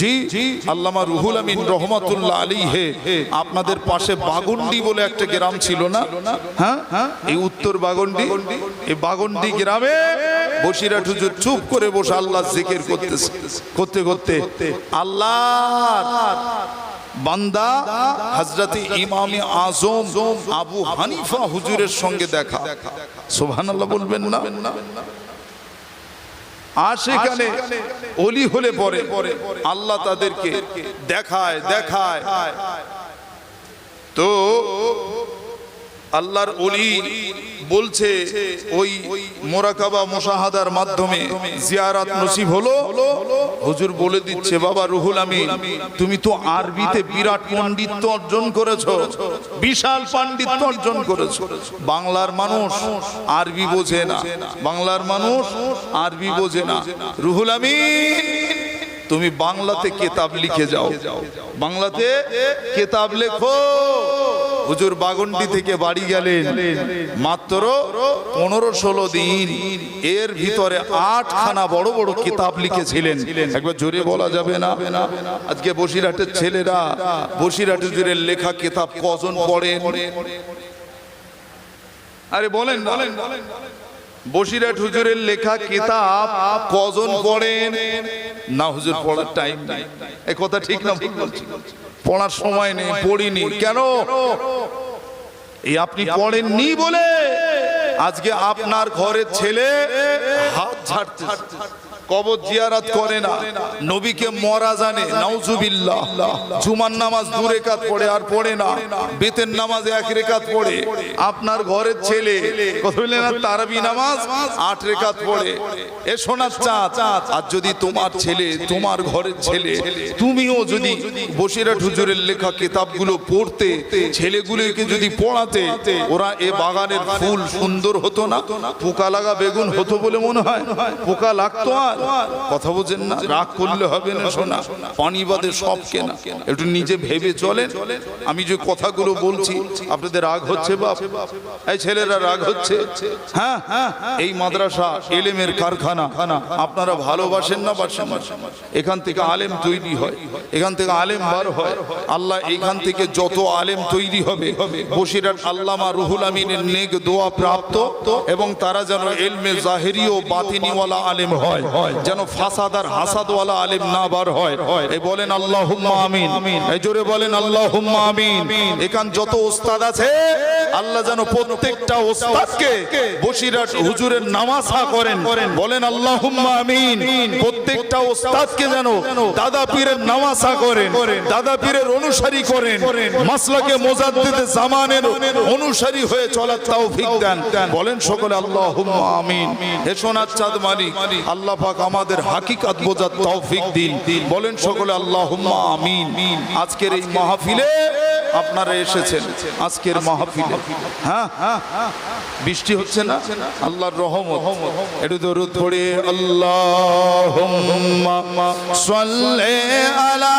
জি, আল্লামা রুহুল আমিন আলী হে আপনাদের পাশে বাগন্ডি বলে একটা গ্রাম ছিল না? হ্যাঁ? এই উত্তর বাগন্ডি? এই বাগন্ডি গ্রামে বসিরা হুজুর চুপ করে বসে আল্লাহ জিকির করতেছে। করতে করতে আল্লাহ বান্দা হজরত ইমামে আজম আবু হানিফা হুজুরের সঙ্গে দেখা। সুবহানাল্লাহ বলবেন না? আর সেখানে অলি হলে পরে পরে আল্লাহ তাদেরকে দেখায়। দেখায়। তো আল্লাহর অলি বলছে, ওই মোরাকাবা মোশাহাদার মাধ্যমে জিয়ারাত নসিব হলো? হুজুর বলে দিচ্ছে, বাবা রুহুল আমিন, তুমি তো আরবিতে বিরাট পণ্ডিত্য অর্জন করেছ, বিশাল পাণ্ডিত্য অর্জন করেছ। বাংলার মানুষ আরবি বোঝে না, বাংলার মানুষ আরবি বোঝে না। রুহুল আমিন, তুমি বাংলাতে কেতাব লিখে যাও। বাংলাতে কেতাব লেখো। হুজুর বাগন্ডি থেকে বাড়ি গেলেন। মাত্র পনেরো ষোলো দিন। এর ভিতরে আটখানা বড় বড় কিতাব লিখেছিলেন। একবার জোরে বলা যাবে না। আজকে বসিরহাটের ছেলেরা বসিরহাট হুজুরের লেখা কিতাব কজন পড়েন? আরে বলেন বলেন বসিরহাট হুজুরের লেখা কিতাব কজন পড়েন? না হুজুর পড়ার টাইম নাই। এই কথা ঠিক না ভুল বলছি। পড়ার সময় নেই পড়িনি। কেন? এই আপনি পড়েননি বলে? আজকে আপনার ঘরের ছেলে হাত ঝাড়তে কবর জিয়ারাত করে না। নবীকে মরা জানে। নাউজুবিল্লাহ। জুমার নামাজ দু রেকাত পড়ে আর পড়ে না। বেতের নামাজ এক রেকাত পড়ে। আপনার ঘরের ছেলে। না তারাবি নামাজ? আট রেকাত পড়ে। এ শোনার চাঁদ। আর যদি তোমার ছেলে তোমার ঘরের ছেলে। তুমিও যদি বসিরাট হুজুরের লেখা কিতাবগুলো পড়তে ছেলেগুলোকে যদি পড়াতে ওরা এ বাগানের ফুল সুন্দর হতো না? পোকা লাগা বেগুন হতো বলে মনে হয়? পোকা লাগতো আর কথা বোঝেন না? রাগ করলে হবে না, শোনা। পানি বাদে সব কেনা। একটু নিজে ভেবে চলেন। আমি যে কথাগুলো বলছি, আপনাদের রাগ হচ্ছে বাপ? এই ছেলেরা রাগ হচ্ছে। হ্যাঁ হ্যাঁ এই মাদ্রাসা এলেমের কারখানা। আপনারা ভালোবাসেন না বাসেন? এখান থেকে আলেম তৈরি হয়। এখান থেকে আলেম বার হয়। আল্লাহ এখান থেকে যত আলেম তৈরি হবে বসিরাট আল্লামা রুহুল আমিনের নেক দোয়া প্রাপ্ত এবং তারা যেন এলমে জাহেরি ও বাতিনিওয়ালা আলেম হয়। যেন ফাসাদার হাসাদওয়ালা আলেম না বার হয়। এই বলেন আল্লাহ আমিন। এই জোরে বলেন আল্লাহ আমিন। এখান যত ওস্তাদ আছে, আল্লাহ যেন প্রত্যেকটা ওস্তাদকে বসিরাট হুজুরের নামাজা করেন। বলেন আল্লাহ আমিন। প্রত্যেকটা ওস্তাদকে যেন দাদা পীরের নামাজা করেন, দাদা পীরের অনুসারী করেন, মাসলাকে মোজাদ্দিদে জামানের অনুসারী হয়ে চলার তৌফিক দেন। বলেন সকলে আল্লাহ আমিন। হে সোনার চাঁদ মালিক, আল্লাহ পাক আমাদের হাকিকাত বোঝার তৌফিক দিন। বলেন সকলে আল্লাহ আমিন। আজকের এই মাহফিলে আপনারা এসেছেন। আজকের মাহফিলে। হ্যাঁ হ্যাঁ বৃষ্টি হচ্ছে না? আল্লাহর রহমত। একটু দরুদ পড়ে আল্লাহ সাল্লে আলা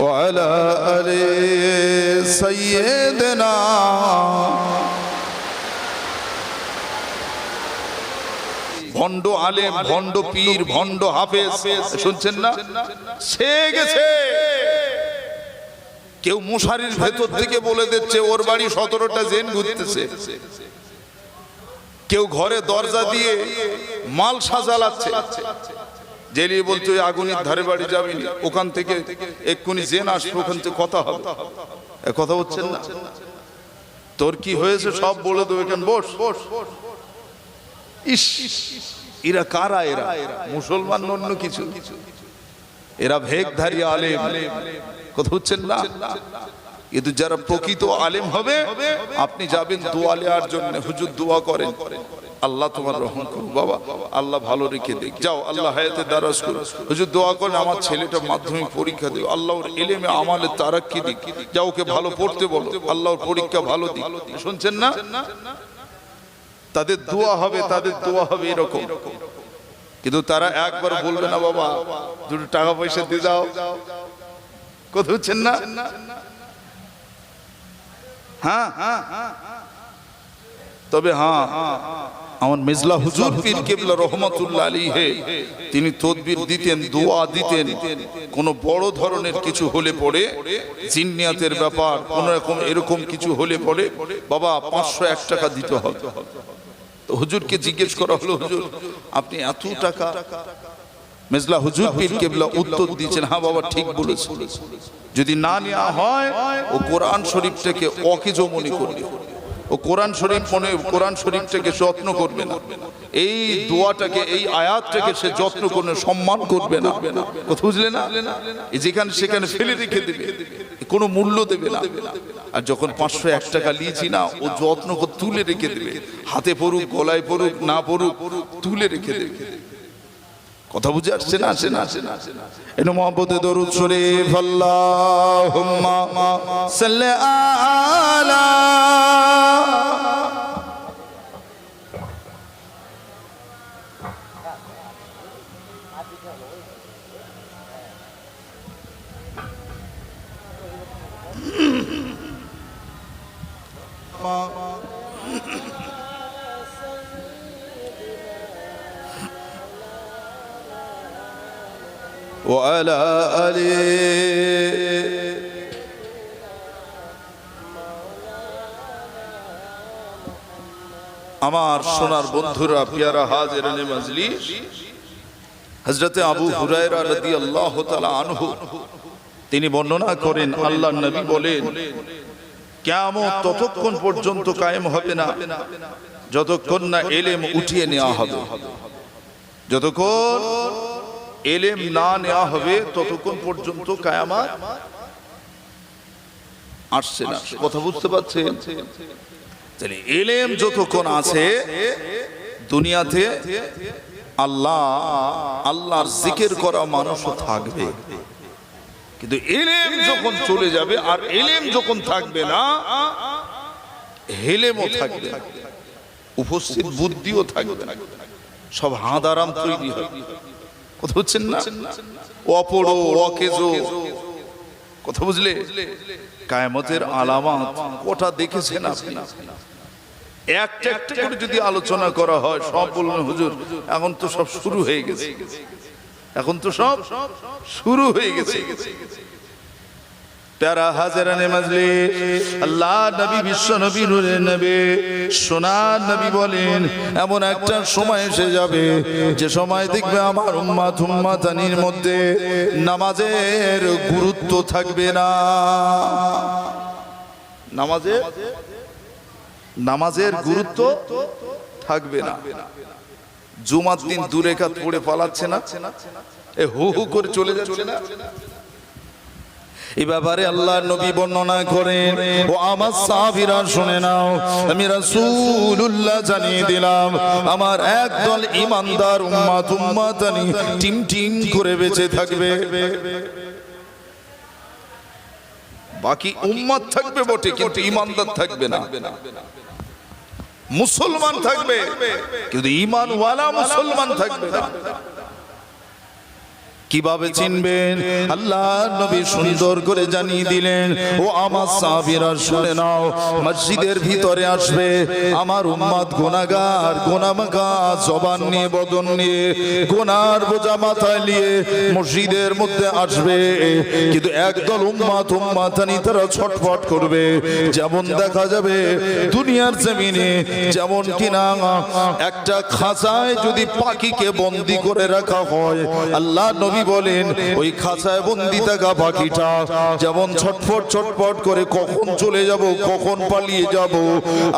وعلى آل سيدنا ভণ্ড আলেম ভণ্ড পীর ভণ্ড হাফেজ শুনছেন না সে গেছে কেউ মশারির ভেতর থেকে বলে দিচ্ছে ওর বাড়ি সতেরোটা জেন ঘুরতেছে কেউ ঘরে দরজা দিয়ে মাল সাজালাচ্ছে জেলিয়ে বলছে ওই আগুনের ধারে বাড়ি যাবি ওখান থেকে এক্ষুনি জেন আসবে, ওখান থেকে কথা হবে। কথা হচ্ছেন না? তোর কি হয়েছে সব বলে দেবো, এখানে বস। বস ইস, এরা কারা এরা? মুসলমান অন্য কিছু? এরা ভেগধারী আলেম। কথা হচ্ছেন না? কিন্তু যারা প্রকৃত আলেম হবে, আপনি যাবেন দোয়া আর জন্য। হুজুর দোয়া করেন। আল্লাহ তোমার রহম করুন বাবা। আল্লাহ ভালো রেখে দেখ যাও, আল্লাহ হায়াতে দারাজ করুন হুজুর, দোয়া করেন, আমার ছেলেটা মাধ্যমিক পরীক্ষা দেবে। আল্লাহ ওর এলেমে, আমালে তারাক্কি দিক। যা ওকে ভালো পড়তে বলো। আল্লাহ ওর পরীক্ষা ভালো দিক। শুনছেন না? তাদের দোয়া হবে, তাদের দোয়া হবে এরকম। কিন্তু তারা একবার বলবে না, বাবা, দুটো টাকা পয়সা দিয়ে দাও কথা হচ্ছেন না? হ্যাঁ? তবে হ্যাঁ। আমার মেজলা হুজুর পীর কেবলা রহমতুল্লাহ আলী হে তিনি তদবির দিতেন দোয়া দিতেন কোনো বড় ধরনের কিছু হলে পড়ে জিন্নিয়াতের ব্যাপার কোন রকম এরকম কিছু হলে পড়ে বাবা পাঁচশো এক টাকা দিতে হবে। হুজুরকে জিজ্ঞেস করা হলো হুজুর আপনি এত টাকা মেজলা হুজুর পীর কেবলা উত্তর দিয়েছেন হ্যাঁ বাবা ঠিক বলেছে। যদি না নেওয়া হয় ও কোরআন শরীফটাকে অকেজ মনে করবে ও কোরআন শরীফ মনে কোরআন শরীফটাকে যত্ন করবে না। এই দোয়াটাকে, এই আয়াতটাকে সে যত্ন করবে সম্মান করবে না। কথা বুঝলে না? যেখানে সেখানে ফেলে রেখে দেবে। কোনো মূল্য দেবে না। আর যখন পাঁচশো এক টাকা নিয়েছি না, ও যত্ন তুলে রেখে দেবে। হাতে পড়ুক, গলায় পড়ুক, না পড়ুক, তুলে রেখে দেবে। কথা বুঝে আসছে না আসে না আসে না। এনে মোহাম্মদে দরুদ শরীফ, আল্লাহুম্মা সাল্লি আলা وعلى آله আমার সোনার বন্ধুরা পিয়ারা হাজের মাজলিস হজরতে আবু হুরায়রা রাদিয়াল্লাহু তাআলা আনহু তিনি বর্ণনা করেন আল্লাহর নবী বলেন কিয়ামত ততক্ষণ পর্যন্ত কায়েম হবে না যতক্ষণ না এলেম উঠিয়ে নেওয়া হবে যতক্ষণ এলেম না নেওয়া হবে ততক্ষণ পর্যন্ত কায়ামাত আসছে না। কথা বুঝতে পারছেন? তাহলে এলেম যতক্ষণ আছে, দুনিয়াতে আল্লাহ, আল্লাহর জিকির করা মানুষও থাকবে। কিন্তু এলেম যখন চলে যাবে, আর এলেম যখন থাকবে না, হেলেমও থাকবে, উপস্থিত বুদ্ধিও থাকবে, সব হাঁদারাম তৈরি হবে কথা বুঝছেন না? অপর অকেজো। কথা বুঝলে? কায়ামতের আলামাত কটা দেখেছেন আপনি? একটা একটা করে যদি আলোচনা করা হয়, সব বলবেন, হুজুর, এখন তো সব শুরু হয়ে গেছে। এখন তো সব শুরু হয়ে গেছে। প্যারা হাজারানে মাজলে আল্লাহ নবী বিশ্ব নবী নূরে নবী। সোনার নবী বলেন, এমন একটা সময় এসে যাবে, যে সময় দেখবে আমার উম্মাত উম্মাতানির মধ্যে নামাজের গুরুত্ব থাকবে না। নামাজের? নামাজের গুরুত্ব থাকবে না। জুমার দিন দূরে কাত পড়ে পালাচ্ছে না। এ হু হু করে চলে যাচ্ছে না। এই ব্যাপারে আল্লাহ নবী বর্ণনা করেন। ও আমার সাহাবীরা শুনে নাও, আমি রাসূলুল্লাহ জানিয়ে দিলাম, আমার একদল ইমানদার উম্মাত উম্মাতানি টিম টিম করে বেঁচে থাকবে। বাকি উম্মাত থাকবে বটে, কিন্তু ইমানদার থাকবে না। মুসলমান থাকবে, কিন্তু ইমানওয়ালা মুসলমান থাকবে না। কীভাবে চিনবেন? আল্লাহ নবী সুন্দর করে জানিয়ে দিলেন ও আমার সাহাবীরা শুনে নাও মসজিদের ভিতরে আসবে। আমার উম্মাদ গুনাহগার গুনাহমাগা জবান নিয়ে বদন নিয়ে গুনার বোঝা মাথায় নিয়ে মসজিদের মধ্যে আসবে। কিন্তু একদল উম্মাত উম্মাতানি তারা ছটফট করবে। যেমন দেখা যাবে দুনিয়ার জমিনে যেমন কিনা একটা খাঁচায় যদি পাখিকে বন্দি করে রাখা হয় আল্লাহ নবী বলেন ওই খাঁচায় বন্দি থাকা পাখিটা যেমন ছটফট ছটফট করে কখন চলে যাব কখন পালিয়ে যাব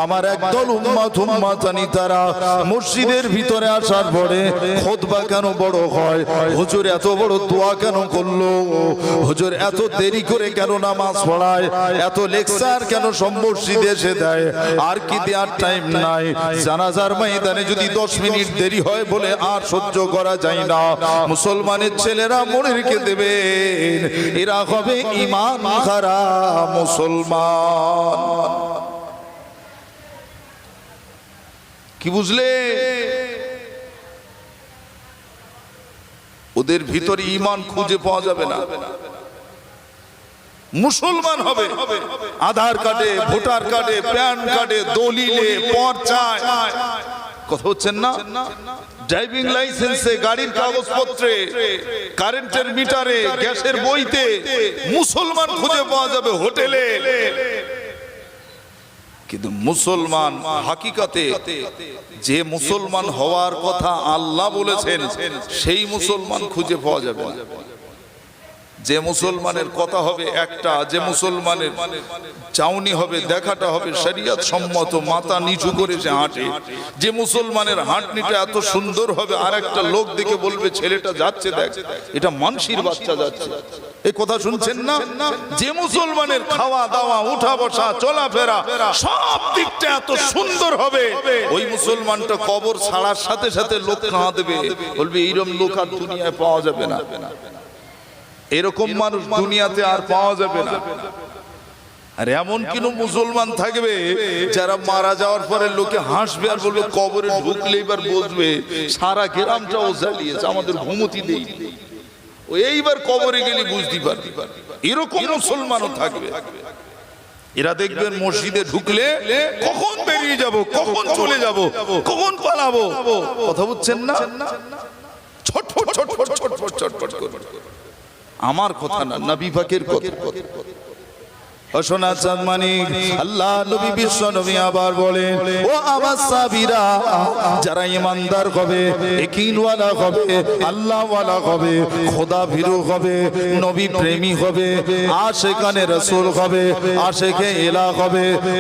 আমার একদল উম্মাত উম্মাতানি তারা মসজিদের ভিতরে আসার পরে খোদবা কেন বড় হয়? হুজুর এত বড় দোয়া কেন করল? হুজুর এত দেরি করে কেন নামাজ পড়ায়? এত লেকচার কেন সব মসজিদে এসে দেয়? আর কি দেওয়ার টাইম নাই? জানাজার ময়দানে যদি দশ মিনিট দেরি হয় বলে আর সহ্য করা যায় না। মুসলমানের ছেলেরা মনে রেখে দেবে? এরা হবে ইমান খারা মুসলমান। কি বুঝলে? ওদের ভিতরে ইমান খুঁজে পাওয়া যাবে না। মুসলমান হবে। আধার কার্ডে, ভোটার কার্ডে, প্যান কার্ডে, দলিলে, পর্চায়। কথা হচ্ছেন না? ড্রাইভিং লাইসেন্সে গাড়ির কাগজপত্রে কারেন্টের মিটারে গ্যাসের বইতে মুসলমান খুঁজে পাওয়া যাবে হোটেলে। কিন্তু মুসলমান হাকিকাতে যে মুসলমান হওয়ার কথা আল্লাহ বলেছেন, সেই মুসলমান খুঁজে পাওয়া যাবে না। যে মুসলমানের কথা হবে একটা, যে মুসলমানের চাউনি হবে, দেখাটা হবে শরিয়ত সম্মত, মাথা নিচু করে সে হাঁটে। যে মুসলমানের হাঁটনিটা এত সুন্দর হবে আর একটা লোক দেখে বলবে, ছেলেটা যাচ্ছে দেখ, এটা মানসির বাচ্চা যাচ্ছে। এই কথা শুনছেন না? যে মুসলমানের খাওয়া দাওয়া, উঠা বসা, চলাফেরা, সব দিকটা এত সুন্দর হবে, ওই মুসলমানটা কবর ছাড়ার সাথে সাথে লোক কাঁদবে, বলবে এইরকম লোক আর দুনিয়ায় পাওয়া যাবে না। এরকম মানুষ দুনিয়াতে আর পাওয়া যাবে না। আর এমন কিন মুসলমান থাকবে যারা মারা যাওয়ার পরে লোকে হাসবে আর বলবে কবরে ঢুকলে এবার বসবে সারা গ্রামটাও জ্বালিয়েছে আমাদের ঘুমতি নেই। ও এইবার কবরে গেলে বুঝতে পারবি। এরকম মুসলমানও থাকবে। এরা দেখবেন মসজিদে ঢুকলে কখন বেরিয়ে যাব কখন চলে যাব কখন পালাবো? কথা বুঝছেন না? ছটফট ছটফট ছটফট ছটফট করে। আমার কথা না নবী পাকের কথা।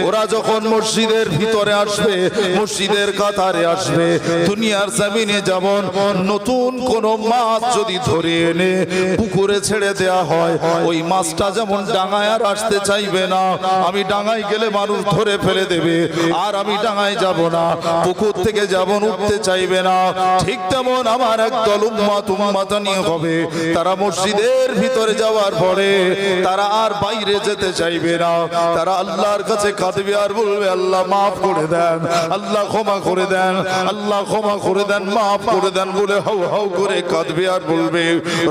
ওরা যখন মসজিদের ভিতরে আসবে, মসজিদের কাতারে আসবে, দুনিয়ার জমিনে যেমন নতুন কোন মাছ যদি ধরে এনে পুকুরে ছেড়ে দেয়া হয়, ওই মাছটা যেমন ডাঙায় আর আসতে চাইবে না। আমি ডাঙায় গেলে মানুষ ধরে ফেলে দেবে। আর আমি ডাঙায় যাব না। পুকুর থেকে যেমন উঠতে চাইবে না, ঠিক তেমন আমার একদল উম্মাত উম্মাতানি হবে। তারা মসজিদের ভিতরে যাওয়ার পরে তারা আর বাইরে যেতে চাইবে না। তারা আল্লাহর কাছে কাঁদবে আর বলবে, আল্লাহ মাফ করে দেন। আল্লাহ ক্ষমা করে দেন। আল্লাহ ক্ষমা করে দেন, মাফ করে দেন। বলে হাউ হাউ করে কাঁদবে আর বলবে,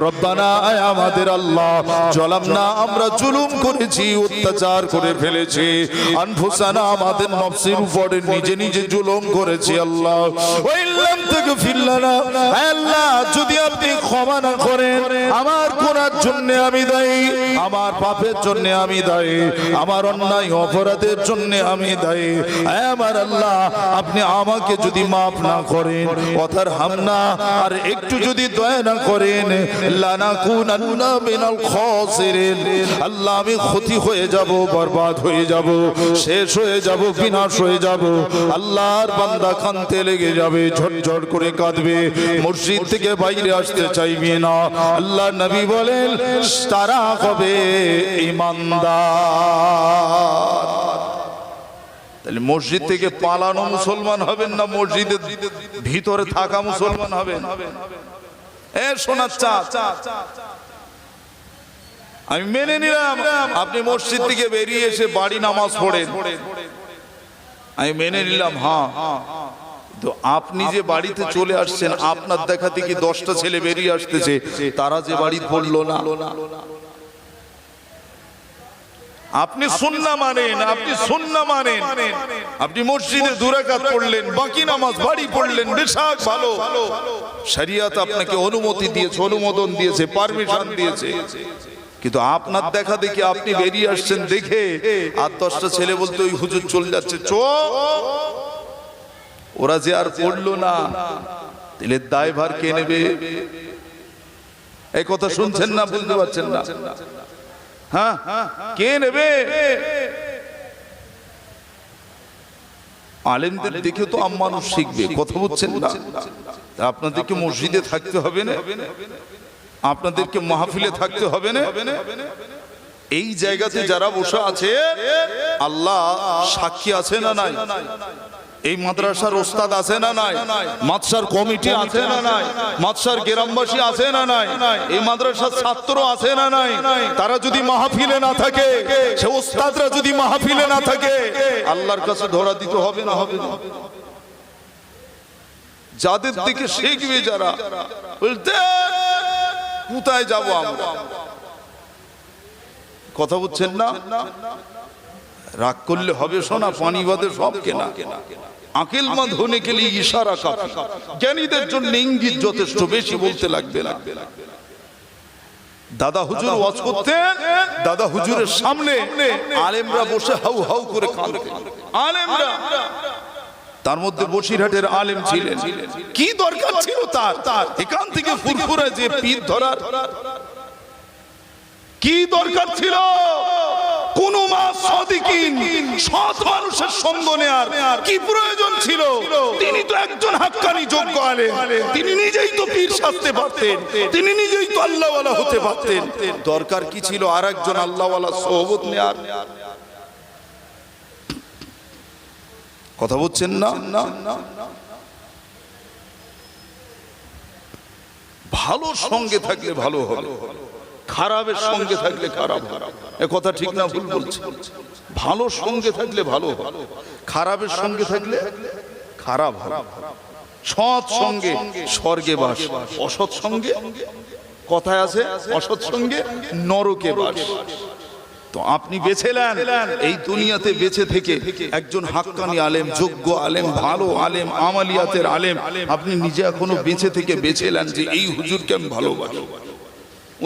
রব্বানা আমাদের আল্লাহ। জলাম না আমরা জুলুম করেছি অত্যাচার করে ফেলেছি। আনফুসানা আমাদের নফসের উপরে নিজে নিজে জুলুম করেছি আল্লাহ। ওইলাম থেকে ফিরলানা। আল্লাহ, যদি আপনি ক্ষমা না করেন, আমার কোনার জন্য আমি দায়ী, আমার পাপের জন্য আমি দায়ী, আমার অন্যায় অপরাধের জন্য আমি দায়ী। আয় আমার আল্লাহ, আপনি আমাকে যদি মাফ না করেন, কথার হামনা, আর একটু যদি দয়া না করেন লানা কুন আল্লাহ আল্লাহ, আমি ক্ষতি হয়ে যাব, বরবাদ হয়ে যাব, শেষ হয়ে যাব, বিনাশ হয়ে যাব। আল্লাহর বান্দা কানতে লেগে যাবে ঝটঝট করে কাঁদবে। মসজিদ থেকে বাইরে আসতে না। আল্লাহ নবী বলেন, তারা হবে ইমানদার। তাহলে মসজিদ থেকে পালানো মুসলমান হবেন না, মসজিদের ভিতরে থাকা মুসলমান হবেন? আমি মেনে নিলাম। আপনি মসজিদ থেকে বেরিয়ে এসে বাড়ি নামাজ পড়েন। আমি মেনে নিলাম হ্যাঁ। তো আপনি যে বাড়িতে চলে আসছেন, আপনার দেখাতে কি দশটা ছেলে বেরিয়ে আসতেছে? তারা যে বাড়ি পড়ল না। আপনি সুন্না মানেন, আপনি সুন্না মানেন। আপনি মসজিদে দুরাকাত পড়লেন, বাকি নামাজ বাড়ি পড়লেন, বেশাক ভালো। শরিয়ত আপনাকে অনুমতি দিয়েছে, অনুমোদন দিয়েছে, পারমিশন দিয়েছে। কিন্তু আপনার দেখা দেখি আপনি বেরিয়ে আসছেন দেখে। আর দশটা ছেলে বলতে ওই হুজুর চলে যাচ্ছে। চো। ওরা যে আর পড়ল না। তাহলে দায়ভার কে নেবে? এই কথা শুনছেন না বুঝতে পারছেন না। হ্যাঁ? কে নেবে? আলেমদের দেখে তো আম মানুষ শিখবে। কথা বলছেন না। আপনাদেরকে মসজিদে থাকতে হবে না? আপনাদেরকে মাহফিলে থাকতে হবে না? এই জায়গাতে যারা বসে আছে আল্লাহ সাক্ষী আছে না নাই? এই মাদ্রাসার ওস্তাদ আছে না নাই? মাদ্রাসার কমিটি আছে না নাই? মাদ্রাসার গ্রামবাসী আছে না নাই? এই মাদ্রাসার ছাত্র আছে না নাই? তারা যদি মাহফিলে না থাকে সে ওস্তাদরা যদি মাহফিলে না থাকে আল্লাহর কাছে ধরা দিতে হবে না হবে না? যাদের দিকে শিখবে যারা বলতে কোথায় যাব আমরা? কথা বুঝছেন না? রাগ করলে হবে শোনা পানি বাদে সব কেনা। আকেল মা ধনে গেলে ইশারা কাফি। জ্ঞানীদের জন্য ইঙ্গিত যথেষ্ট, বেশি বলতে লাগবে না। দাদা হুজুর ওয়াজ করতেন, দাদা হুজুরের সামনে আলেমরা বসে হাউ হাউ করে কাঁদতেন। আলেমরা তার মধ্যে বসিরহাটের আলেম ছিলেন। কি দরকার ছিল তার? এখান থেকে ফুরফুরে যে পীর ধরার কি দরকার ছিল? কোন মা সদিকিন সৎ মানুষের সঙ্গ নেয়ার কি প্রয়োজন ছিল? তিনি তো একজন হাক্কানি যোগ্য আলেম। তিনি নিজেই তো পীর সাজতে পারতেন। তিনি নিজেই তো আল্লাহওয়ালা হতে পারতেন। দরকার কি ছিল আর একজন আল্লাহওয়ালা সোহবত নেয়ার? কথা বলছেন না? ভালো সঙ্গে থাকলে ভালো হবে। খারাপের সঙ্গে থাকলে খারাপ এ কথা ঠিক না ভুল বলছি ভালো সঙ্গে থাকলে ভালো খারাপের সঙ্গে থাকলে খারাপ সৎ সঙ্গে স্বর্গে বাস, অসৎ সঙ্গে কথায় আছে, অসৎ সঙ্গে নরকে বাস। তো আপনি বেছে নেন। এই দুনিয়াতে বেঁচে থেকে একজন হাক্কানি আলেম যোগ্য আলেম ভালো আলেম আমালিয়াতের আলেম আপনি নিজে এখনও বেঁচে থেকে বেছে নেন যে এই হুজুরকে আমি ভালোবাসি।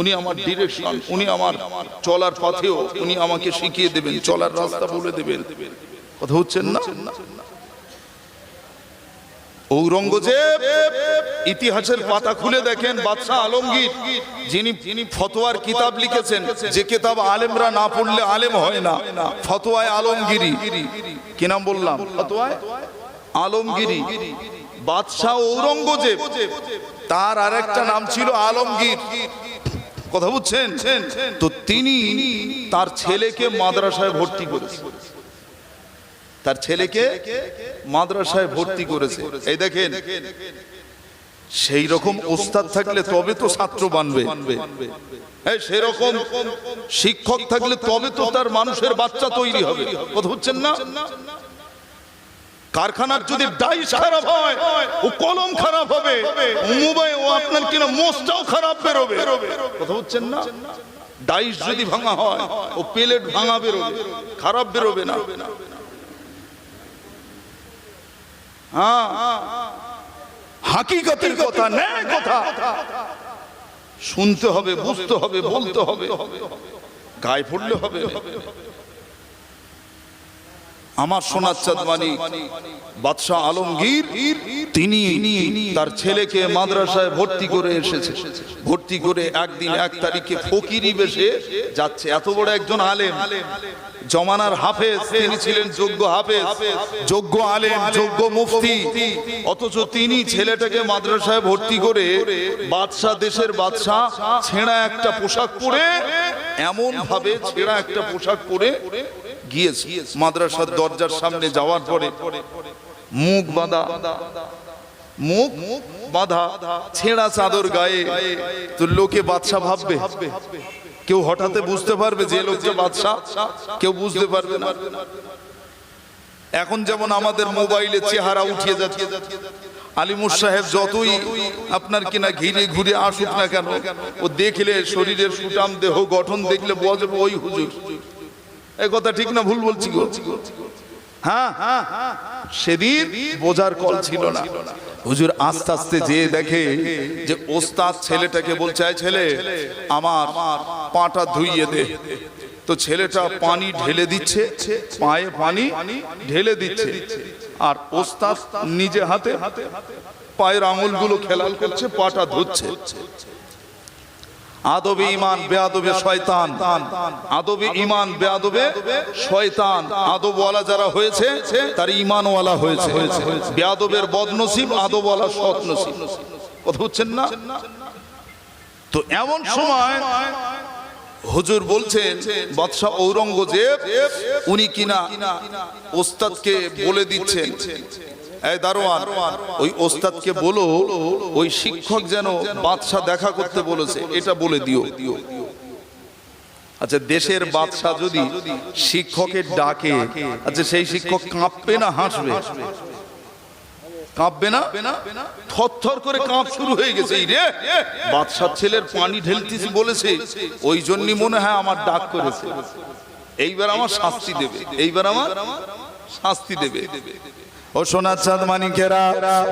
উনি আমার ডিরেকশন উনি আমার চলার পথেও উনি আমাকে শিখিয়ে দেবেন চলার রাস্তা বলে দেবেন। কথা হচ্ছেন না? ঔরঙ্গজেব ইতিহাসের পাতা খুলে দেখেন বাদশাহ আলমগীর, যিনি যিনি ফতোয়ার কিতাব লিখেছেন, যে কিতাব আলেমরা না পড়লে আলেম হয় না। ফতোয়ায় আলমগিরি। কি নাম বললাম? আলমগিরি। বাদশাহ ঔরঙ্গজেব। তার আরেকটা নাম ছিল আলমগীর। কথা বুঝছেন? তো তিনি তার ছেলেকে মাদ্রাসায় ভর্তি করেছেন। তার ছেলেকে মাদ্রাসায় ভর্তি করেছে। এই দেখেন সেই রকম ওস্তাদ থাকলে তবে তো ছাত্র বানবে। সেরকম শিক্ষক থাকলে তবে তো তার মানুষের বাচ্চা তৈরি হবে। কথা হচ্ছেন না? কারখানার যদি ডাইস খারাপ হয় ও কলম খারাপ হবে। মোবাইল ও আপনার কিনা মোষটাও খারাপ বেরোবে। কথা হচ্ছেন না? ডাইস যদি ভাঙা হয় ও প্লেট ভাঙা বেরোবে। খারাপ বেরোবে না। হাকিকতের কথা, ন্যায় কথা। শুনতে হবে, বুঝতে হবে, বলতে হবে। গায়ে পড়লে হবে। আমার সোনার চাঁদমানি বাদশাহ আলমগীর, তিনি তার ছেলেকে মাদ্রাসায় ভর্তি করে এসেছে। ভর্তি করে একদিন এক তারিখে ফকিরি বেশে যাচ্ছে। এত বড় একজন আলেম। জমানার হাফেজ, তিনি ছিলেন যোগ্য হাফেজ, যোগ্য আলেম, যোগ্য মুফতি। অথচ তিনি ছেলেটাকে মাদ্রাসায় ভর্তি করে বাদশাহ দেশের বাদশাহ ছেঁড়া একটা পোশাক পরে এমন ভাবে ছেঁড়া একটা পোশাক পরে গিয়েছে। মাদ্রাসার দরজার সামনে যাওয়ার পরে মুখ বাঁধা। মুখ বাঁধা, ছেঁড়া চাদর গায়ে। তো লোকে বাদশাহ ভাববে, কেউ হঠাৎ বুঝতে পারবে যে লোক যে বাদশাহ, কেউ বুঝতে পারবে না। এখন যেমন আমাদের মোবাইলে চেহারা উঠিয়ে যাচ্ছে, আলিমুর সাহেব যতই আপনার কিনা ঘিরে ঘুরে আসুক না কেন, ও দেখলে শরীরের সুটাম দেহ গঠন দেখলে বজব ওই হুজুর। এই কথা ঠিক না ভুল বলছি গো? হ্যাঁ। সেদিন বোঝার কল ছিল না। হুজুর আস্তে আস্তে যে দেখে যে ওস্তাদ ছেলেটাকে বলছে "এই ছেলে, আমার পাটা ধুইয়ে দে। তো ছেলেটা পানি ঢেলে দিচ্ছে, পায়ে পানি ঢেলে দিচ্ছে। আর ওস্তাদ নিজে হাতে পায়ের আঙুলগুলো খেলাল করছে, পাটা ধুচ্ছে। আদবে ইমান বেয়াদবে শয়তান। আদবে ইমান বেয়াদবে শয়তান। আদবওয়ালা যারা হয়েছে তার ইমানওয়ালা হয়েছে। বেয়াদবের বদনসিব আদবওয়ালা সৎ নসিব। কথা বুঝছেন না? তো এমন সময় হুজুর বলছেন বাদশাহ ঔরঙ্গজেব উনি কিনা ওস্তাদকে বলে দিচ্ছেন। ওই ওস্তাদকে বলো, ওই শিক্ষক যেন বাদশাহ দেখা করতে বলেছে, এটা বলে দিও। আচ্ছা দেশের বাদশাহ যদি শিক্ষকের ডাকে আচ্ছা সেই শিক্ষক কাঁপবে না, হাসবে? কাঁপবে না? থর করে কাঁপ শুরু হয়ে গেছে, এই রে। ছেলের পানি ঢেলতেছি বলেছে, ওই জন্যই মনে হয় আমার ডাক করেছে। এইবার আমার শাস্তি দেবে, এইবার আমার শাস্তি দেবে। ও সোনার চাঁদ মানিকেরা,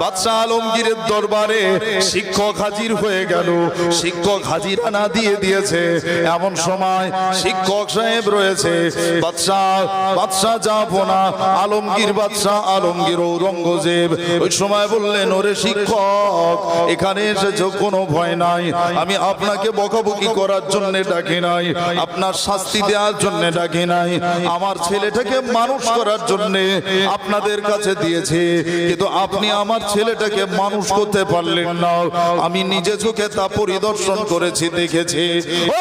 বাদশাহ আলমগীরের দরবারে শিক্ষক হাজির হয়ে গেল। শিক্ষক হাজিরানা দিয়ে দিয়েছে। এমন সময় শিক্ষক সাহেব রয়েছে। বাদশাহ বাদশাহ যাব না। আলমগীর বাদশাহ, আলমগীর ঔরঙ্গজেব ওই সময় বললেন, ওরে শিক্ষক, এখানে এসেছ, কোনো ভয় নাই। আমি আপনাকে বকাবকি করার জন্য ডাকি নাই। আপনার শাস্তি দেওয়ার জন্য ডাকি নাই। আমার ছেলেটাকে মানুষ করার জন্য আপনাদের কাছে দিয়েছি, কিন্তু আপনি আমার ছেলেটাকে মানুষ করতে পারলেন না। আমি নিজে চোখে তা পরিদর্শন করেছি, দেখেছি। ও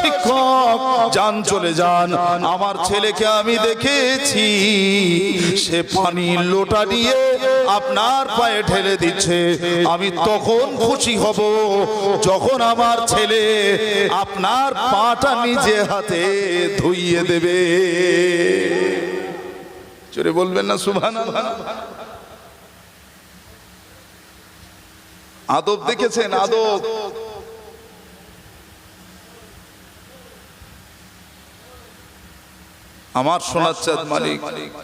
শিক্ষক, যান, চলে যান। আমার ছেলেকে আমি দেখেছি, সে পানি লোটা নিয়ে আপনার পায়ে ঢেলে দিচ্ছে। আমি তখন খুশি হব যখন আমার ছেলে আপনার পাটা নিজে হাতে ধুইয়ে দেবে। চলে বলবেন না সুভান আদব দেখেছেন, আদব। আমার সোনার চাঁদ মালিক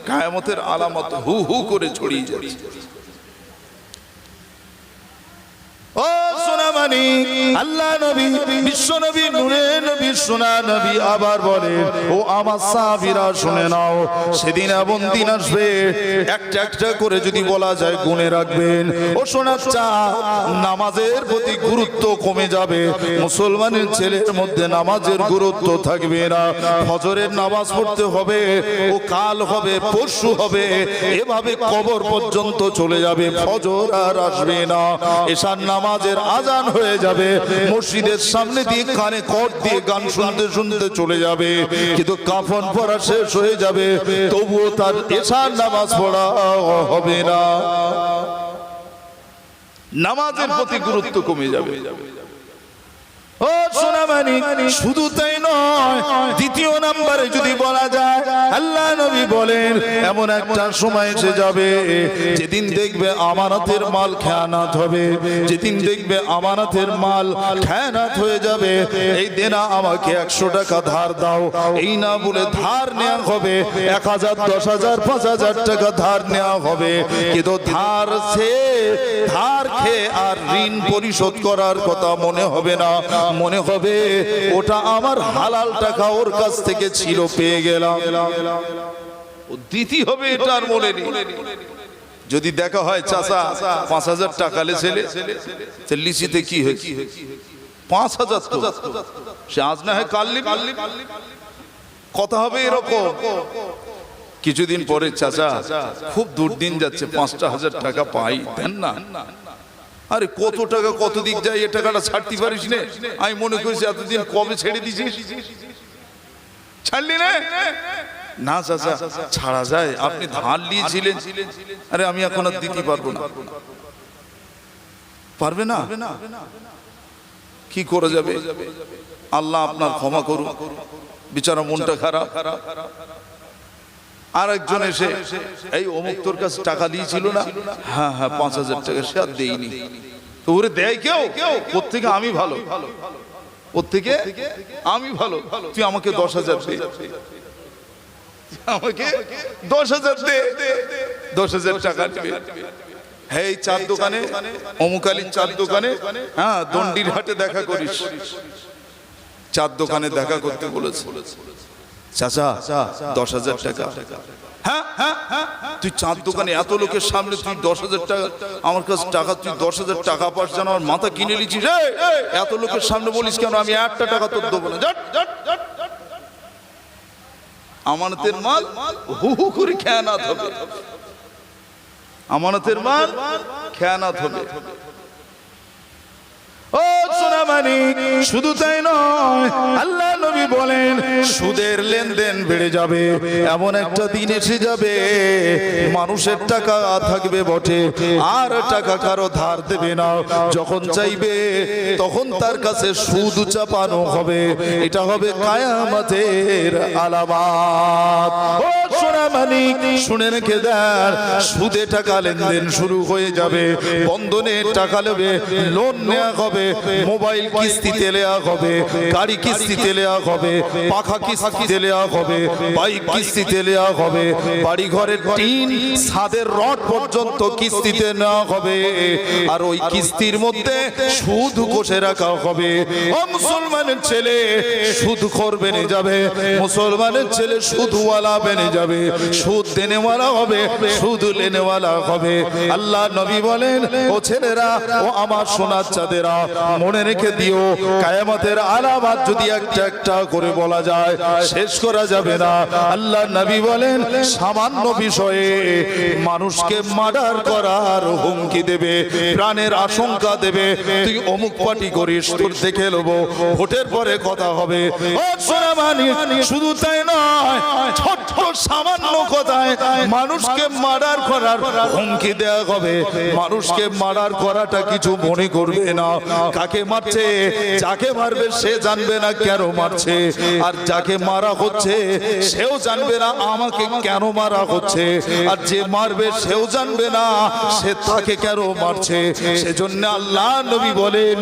কায়ামতের আলামত হু হু করে ছড়িয়ে যাচ্ছে ও সোনামানি আল্লাহ নবী, বিশ্ব নবী, নূরে নবী, সোনা নবী আবার বলে, ও আমার সাহাবীরা, শুনে নাও, সেদিন এমন দিন আসবে, একটা একটা করে যদি বলা যায় গুনে রাখবেন। ও সোনার চা, নামাজের প্রতি গুরুত্ব কমে যাবে, মুসলমানের ছেলের মধ্যে নামাজের গুরুত্ব থাকবে না। ফজরের নামাজ পড়তে হবে, ও কাল হবে, পরশু হবে, এভাবে কবর পর্যন্ত চলে যাবে, ফজর আর আসবে না। এসার নামাজের আজান হয়ে যাবে মসজিদের সামনে দিয়ে কানে কট দিয়ে গান শুনতে শুনতে চলে যাবে কিন্তু কাফন পড়া শেষ হয়ে যাবে তবুও তার এসার নামাজ পড়া হবে না। নামাজের প্রতি গুরুত্ব কমে যাবে। সোনামানি শুধু তাই নয়, দ্বিতীয় নম্বরে যদি বলা যায়, আল্লাহ নবী বলেন, এমন একটা সময় এসে যাবে, যেদিন দেখবে আমানতের মাল খেয়ানাত হবে, যেদিন দেখবে আমানতের মাল খেয়ানাত হয়ে যাবে, এই দেনা আমাকে একশো টাকা ধার দাও, এই না বলে ধার নেওয়া হবে, এক হাজার, দশ হাজার, পাঁচ হাজার টাকা ধার নেওয়া হবে, কিন্তু ধার সে, ধার খেয়ে আর ঋণ পরিশোধ করার কথা মনে হবে না, মনে হবে ওটা আমার হালাল টাকা ওর কাছ থেকে ছিল, পেয়ে গেলাম। দিতি হবে এটা আর মনে নেই। যদি দেখা হয়, চাচা, পাঁচ হাজার টাকা ছেলে লিচিতে কি হয়েছে? পাঁচ হাজার সে আজ না হয় কাল নিবি। কথা হবে এরকম। কিছুদিন পরে, চাচা, খুব দুর্দিন যাচ্ছে, পাঁচটা হাজার টাকা পাই। দেন না। আরে কত টাকা, কত দিক যায়, এ টাকাটা ছাড়তে পারিস না। আমি মনে করছি এতদিন কবে ছেড়ে দিছিস? ছাড়লি না? না চাচা ছাড়া যায়। আপনি ধার নিয়েছিলেন। আরে আমি এখন আর দিতে পারব না। পারবে না? কি করে যাবে? আল্লাহ আপনার ক্ষমা করুন বিচারা মনটা খারাপ। আর একজন এসে, এই অমুক তোর কাছে টাকা দিয়েছিল না? হ্যাঁ হ্যাঁ পাঁচ হাজার টাকা সে আর দেয়নি তো ওরে দেয় কেউ? প্রত্যেকে আমি ভালো? প্রত্যেকে আমি ভালো। তুই আমাকে দশ হাজার দে। আমাকে দশ হাজার দে। দশ হাজার টাকা দিবে। হ্যাঁ এই চার দোকানে অমুকালীন চার দোকানে হ্যাঁ দণ্ডির হাটে দেখা করিস। চার দোকানে দেখা করতে বলেছে। চাচা, দশ হাজার টাকা। হ্যাঁ হ্যাঁ হ্যাঁ তুই চাঁদ দোকানে এত লোকের সামনে তুই দশ হাজার টাকা, আমার কাছে টাকা, তুই দশ হাজার টাকা পাস যেন আমার মাথা কিনে নিচ্ছিস রে এত লোকের সামনে বলিস কেন, আমি একটা টাকা তোর দেবো না। আমানতের মাল, হু হু করে খেয়ানাত হবে। আমানতের মাল, খেয়ানাত হবে। মানি শুধু তাই নয়, আল্লাহ নবী বলেন, সুদের লেনদেন বেড়ে যাবে, এমন একটা দিন এসে যাবে, মানুষের টাকা থাকবে বটে, আর টাকা কারও ধার দেবে না, যখন চাইবে, তখন তার কাছে সুদ চাপানো হবে, এটা হবে কায়ামতের আলামাত। টাকা লেনদেন শুরু হয়ে যাবে, বন্ধনে টাকা নেবে, লোন নেওয়া হবে, মোবাইল কিস্তিতে নেওয়া হবে, গাড়ি কিস্তিতে নেওয়া হবে, পাখা কিস্তিতে নেওয়া হবে, বাইক কিস্তিতে নেওয়া হবে বাড়ি ঘরের টিন, ছাদের রড পর্যন্ত কিস্তিতে নেওয়া হবে, আর ওই কিস্তির মধ্যে সুদ কষে রাখা হবে। মুসলমানের ছেলে, সুদ খোর বেনে যাবে, মুসলমানের ছেলে সুদওয়ালা বেনে যাবে, সুদ দেনেওয়ালা হবে, সুদ লেনেওয়ালা হবে। আল্লাহ নবী বলেন, ও ছেলেরা, ও আমার সোনার চাঁদেরা, মনে রেখে দিও। কায়ামতের আলামাত যদি একটা একটা করে বলা যায়, শেষ করা যাবে না। আল্লাহ নবী বলেন, সামান্য বিষয়ে মানুষকে মার্ডার করার হুমকি দেবে, প্রাণের আশঙ্কা দেবে। তুই অমুক পার্টি করিস, তোর দেখে নেব, ভোটের পরে কথা হবে। শুধু তাই নয়, ছোট্ট সামান্য কথায় মানুষকে মার্ডার করার হুমকি হবে। মানুষকে মার্ডার করাটা কিছু মনে করবে না। কাকে মারছে। যাকে মারবে সে জানবে না কেন মারছে। আর যাকে মারা হচ্ছে, সেও জানবে না আমাকে কেন মারা হচ্ছে। আর যে মারবে, সেও জানবে না, সে তাকে কেন মারছে। সেজন্য আল্লাহ নবী বলেন,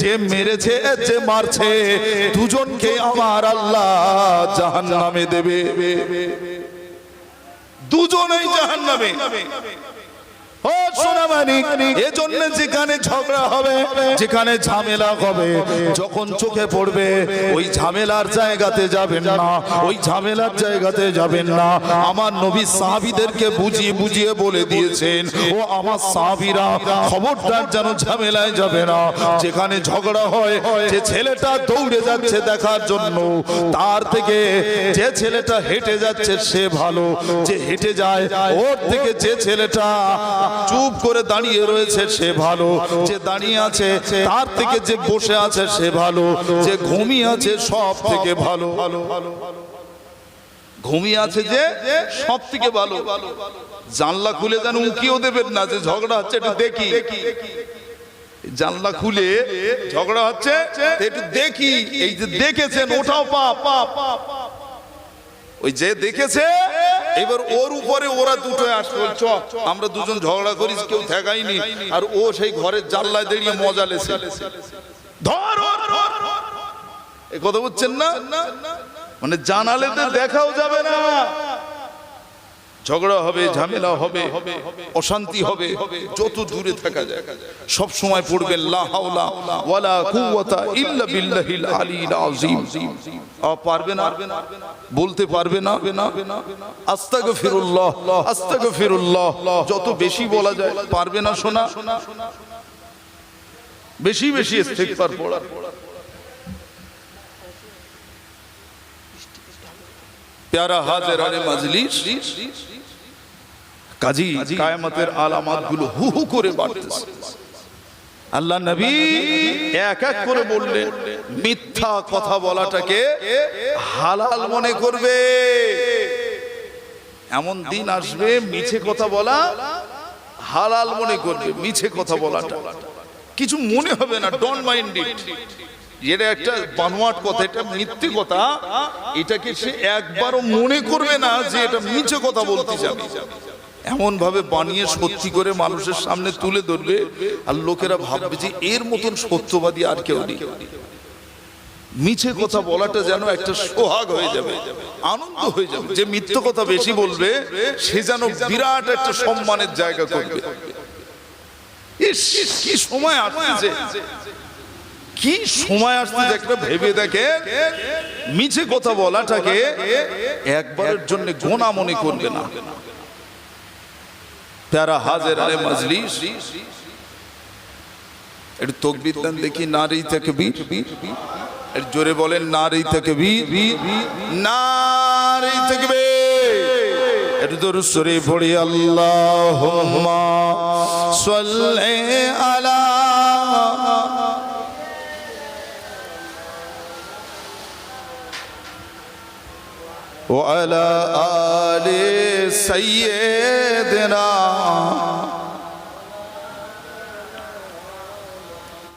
যে মেরেছে, যে মারছে, দুজনকে আমার আল্লাহ জাহান নামে দেবে। দুজনেই জাহান নামে ও খবরদার যেন ঝামেলায় যাবে না। যেখানে ঝগড়া হয়, যে ছেলেটা দৌড়ে যাচ্ছে দেখার জন্য, তার থেকে যে ছেলেটা হেঁটে যাচ্ছে সে ভালো। যে হেঁটে যায়, ওর থেকে যে ছেলেটা চুপ করে দাঁড়িয়ে রয়েছে, সে ভালো। যে দাঁড়িয়ে আছে, তার থেকে যে বসে আছে, সে ভালো। যে ঘুমিয়ে আছে, সব থেকে ভালো। ঘুমিয়ে আছে যে সব থেকে ভালো। জানলা খুলে যেন উঁকিও দেবেন না যে ঝগড়া হচ্ছে, একটু দেখি। জানলা খুলে ঝগড়া হচ্ছে, একটু দেখি। এই যে দেখেছেন, ওটাও পাপ। পাপ ওই যে দেখেছে এবার ওর উপরে ওরা দুটো আসবে চ আমরা দুজন ঝগড়া করিস, কেউ ঠেকাইনি। আর ও সেই ঘরের জাল্লায় দাঁড়িয়ে মজা লেছে। এ কথা বলছেন না? মানে জানালে দেখাও যাবে না। ঝগড়া হবে ঝামেলা হবে অশান্তি হবে যত দূরে থাকা যায়। সব সময় পড়বেন লা হাওলা ওয়ালা কুওয়াতা ইল্লা বিল্লাহিল আলিল আযীম। আ, পারবে না? বলতে পারবে না? আস্তাগফিরুল্লাহ আস্তাগফিরুল্লাহ যত বেশি বলা যায় পারবে না শোনা? বেশি বেশি ইস্তিগফার পড়া। কাজী কায়ামতের আলামাতগুলো হু হু করে বাড়তেছে। আল্লাহ নবী এক এক করে বললেন, মিথ্যা কথা বলাটাকে হালাল মনে করবে। এমন দিন আসবে, মিছে কথা বলা হালাল মনে করবে, মিছে কথা বলাটা। কিছু মনে হবে না ডন মাইন্ড ইট এটা একটা বানোয়াট কথা, এটা মিথ্যে কথা, এটাকে সে একবারও মনে করবে না যে এটা মিছে কথা বলতে যাবে। এমন ভাবে বানিয়ে সত্যি করে মানুষের সামনে তুলে ধরবে, আর লোকেরা ভাববে যে এর মতন সত্যবাদী আর কেউ নেই। মিছে কথা বলাটা যেন একটা সোহাগ হয়ে যাবে, আনন্দ হয়ে যাবে। যে মিথ্য কথা বেশি বলবে, সে যেন বিরাট একটা সম্মানের জায়গা করবে। কি সময় আসছে কি সময় আসছে একটা ভেবে দেখে মিছে কথা বলাটাকে একবারের জন্য গোনা মনে করবে না। প্যারা হাজের আরে মজলিস। একটু তকবির দেন দেখি, নারী থেকে বীর জোরে বলেন, নারী থেকে বীর নারী থেকে একটু দরু সরে পড়ি আল্লাহ সাল্লে আলা وعلى آله सैये दिना